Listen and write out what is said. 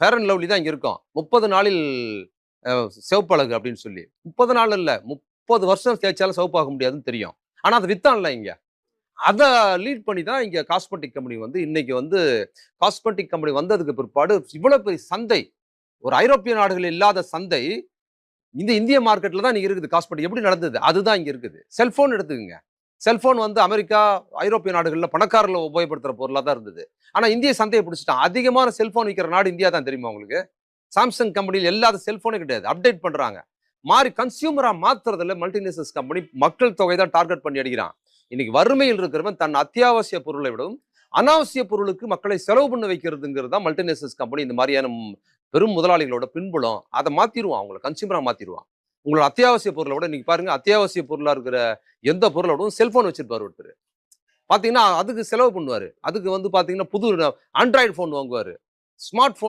Fair and lovely தான் இங்கே இருக்கும். முப்பது நாளில் சிவப்பழகு அப்படின்னு சொல்லி. முப்பது நாள் இல்லை முப்பது வருஷம் தேய்ச்சாலும் சிவப்பாக முடியாதுன்னு தெரியும். ஆனால் அது வித்தான்ல இங்கே. அதை லீட் பண்ணி தான் இங்கே காஸ்மெட்டிக் கம்பெனி வந்து இன்னைக்கு வந்து காஸ்மெட்டிக் கம்பெனி வந்ததுக்கு பிற்பாடு இவ்வளோ பெரிய சந்தை. ஒரு ஐரோப்பிய நாடுகள் இல்லாத சந்தை. இந்த இந்திய மார்க்கெட்டில் தான் இங்கே இருக்குது காஸ்மெட்டிக் எப்படி நடந்தது? அதுதான் இங்கே இருக்குது. செல்ஃபோன் எடுத்துக்கங்க. செல்போன் வந்து அமெரிக்கா ஐரோப்பிய நாடுகளில் பணக்காரர்கள் உபயோகப்படுத்துற பொருளாக தான் இருந்தது. ஆனால் இந்திய சந்தையை பிடிச்சிட்டான். அதிகமான செல்போன் விற்கிற நாடு இந்தியா தான் தெரியுமா உங்களுக்கு? சாம்சங் கம்பெனியில் எல்லா செல்போனே கிடையாது. அப்டேட் பண்றாங்க. மாறி கன்சியூமராக மாத்துறதுல மல்டிநேஷனல்ஸ் கம்பெனி மக்கள் தொகை தான் டார்கெட் பண்ணி அடிக்கிறான். இன்னைக்கு வறுமையில் இருக்கிறவன் தன் அத்தியாவசிய பொருளை விடவும் அனாவசிய பொருளுக்கு மக்களை செலவு பண்ண வைக்கிறதுங்கிறது தான் மல்டிநேஷனல்ஸ் கம்பெனி இந்த மாதிரியான பெரும் முதலாளிகளோட பின்புலம். அதை மாற்றிடுவான் அவங்களை கன்சியூமராக மாற்றிடுவான் உங்களோட அத்தியாவசிய பொருளை விட இன்னைக்கு பாருங்க அத்தியாவசிய பொருளா இருக்கிற எந்த பொருளோடும் செல்போன் வச்சிருப்பாரு ஒருத்தர். பாத்தீங்கன்னா அதுக்கு செலவு பண்ணுவாரு. அதுக்கு வந்து பாத்தீங்கன்னா புது ஆண்ட்ராய்டு ஃபோன் வாங்குவாரு. Smart phone